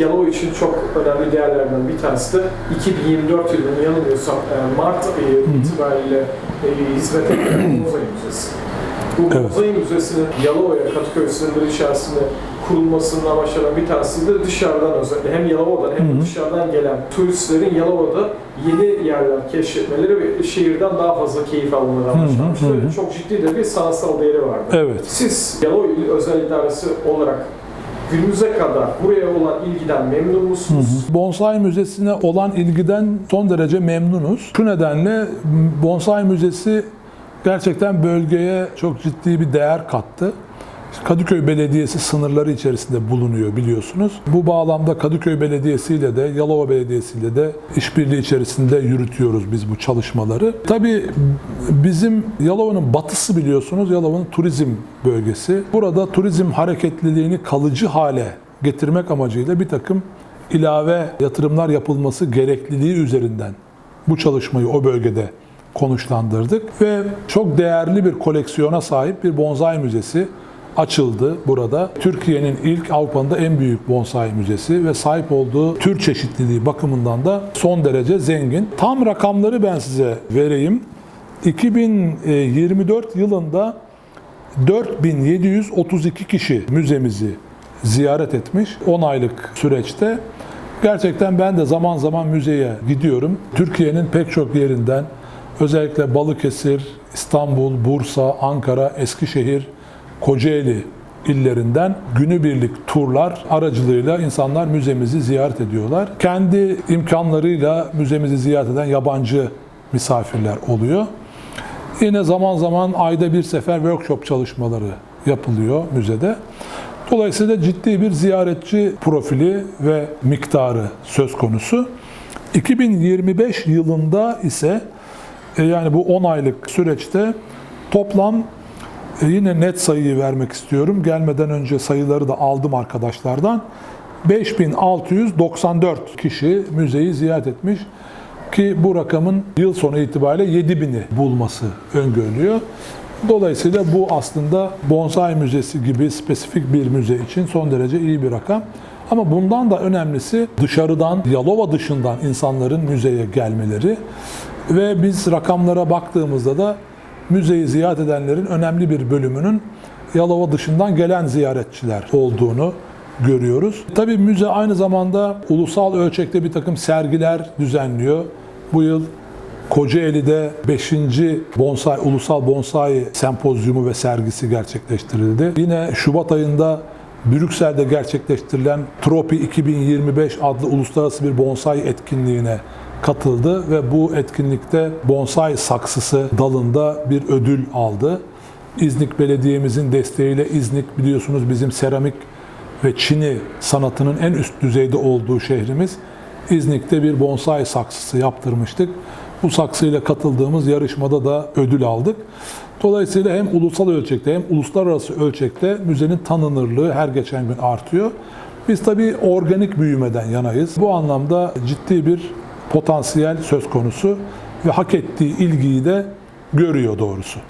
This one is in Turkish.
Yalova için çok önemli değerlerden bir tanesi de 2024 yılının yanılmıyorsam e, Mart ayı itibariyle e, hizmete giren Mozai Müzesi. Bu Evet. Mozai Müzesi'nin Yalova'ya, Kadıköy sınırları içerisinde kurulmasının amaçlarından bir tanesi de dışarıdan özellikle hem Yalova'dan hem de dışarıdan gelen turistlerin Yalova'da yeni yerler keşfetmeleri ve şehirden daha fazla keyif almaları amaçlanmıştı. Çok ciddi de bir sanatsal değeri vardı. Evet. Siz Yalova İl Özel İdaresi olarak günümüze kadar buraya olan ilgiden memnun musunuz? Bonsai Müzesi'ne olan ilgiden son derece memnunuz. Şu nedenle Bonsai Müzesi gerçekten bölgeye çok ciddi bir değer kattı. Kadıköy Belediyesi sınırları içerisinde bulunuyor biliyorsunuz. Bu bağlamda Kadıköy Belediyesi ile de Yalova Belediyesi ile de işbirliği içerisinde yürütüyoruz biz bu çalışmaları. Tabii bizim Yalova'nın batısı biliyorsunuz Yalova'nın turizm bölgesi. Burada turizm hareketliliğini kalıcı hale getirmek amacıyla bir takım ilave yatırımlar yapılması gerekliliği üzerinden bu çalışmayı o bölgede konuşlandırdık ve çok değerli bir koleksiyona sahip bir bonsai müzesi açıldı burada. Türkiye'nin ilk Avrupa'nın da en büyük bonsai müzesi ve sahip olduğu tür çeşitliliği bakımından da son derece zengin. Tam rakamları ben size vereyim. 2024 yılında 4732 kişi müzemizi ziyaret etmiş 10 aylık süreçte. Gerçekten ben de zaman zaman müzeye gidiyorum. Türkiye'nin pek çok yerinden özellikle Balıkesir, İstanbul, Bursa, Ankara, Eskişehir, Kocaeli illerinden günübirlik turlar aracılığıyla insanlar müzemizi ziyaret ediyorlar. Kendi imkanlarıyla müzemizi ziyaret eden yabancı misafirler oluyor. Yine zaman zaman ayda bir sefer workshop çalışmaları yapılıyor müzede. Dolayısıyla ciddi bir ziyaretçi profili ve miktarı söz konusu. 2025 yılında ise e, yani bu 10 aylık süreçte toplam yine net sayıyı vermek istiyorum. Gelmeden önce sayıları da aldım arkadaşlardan. 5694 kişi müzeyi ziyaret etmiş ki bu rakamın yıl sonu itibariyle 7000'i bulması öngörülüyor. Dolayısıyla bu aslında bonsai müzesi gibi spesifik bir müze için son derece iyi bir rakam. Ama bundan da önemlisi dışarıdan, Yalova dışından insanların müzeye gelmeleri ve biz rakamlara baktığımızda da müzeyi ziyaret edenlerin önemli bir bölümünün Yalova dışından gelen ziyaretçiler olduğunu görüyoruz. Tabii müze aynı zamanda ulusal ölçekte bir takım sergiler düzenliyor. Bu yıl Kocaeli'de 5. bonsai, ulusal bonsai sempozyumu ve sergisi gerçekleştirildi. Yine Şubat ayında Brüksel'de gerçekleştirilen Tropi 2025 adlı uluslararası bir bonsai etkinliğine katıldı ve bu etkinlikte bonsai saksısı dalında bir ödül aldı. İznik Belediye'mizin desteğiyle İznik biliyorsunuz bizim seramik ve çini sanatının en üst düzeyde olduğu şehrimiz. İznik'te bir bonsai saksısı yaptırmıştık. Bu saksıyla katıldığımız yarışmada da ödül aldık. Dolayısıyla hem ulusal ölçekte hem uluslararası ölçekte müzenin tanınırlığı her geçen gün artıyor. Biz tabii organik büyümeden yanayız. Bu anlamda ciddi bir potansiyel söz konusu ve hak ettiği ilgiyi de görüyor doğrusu.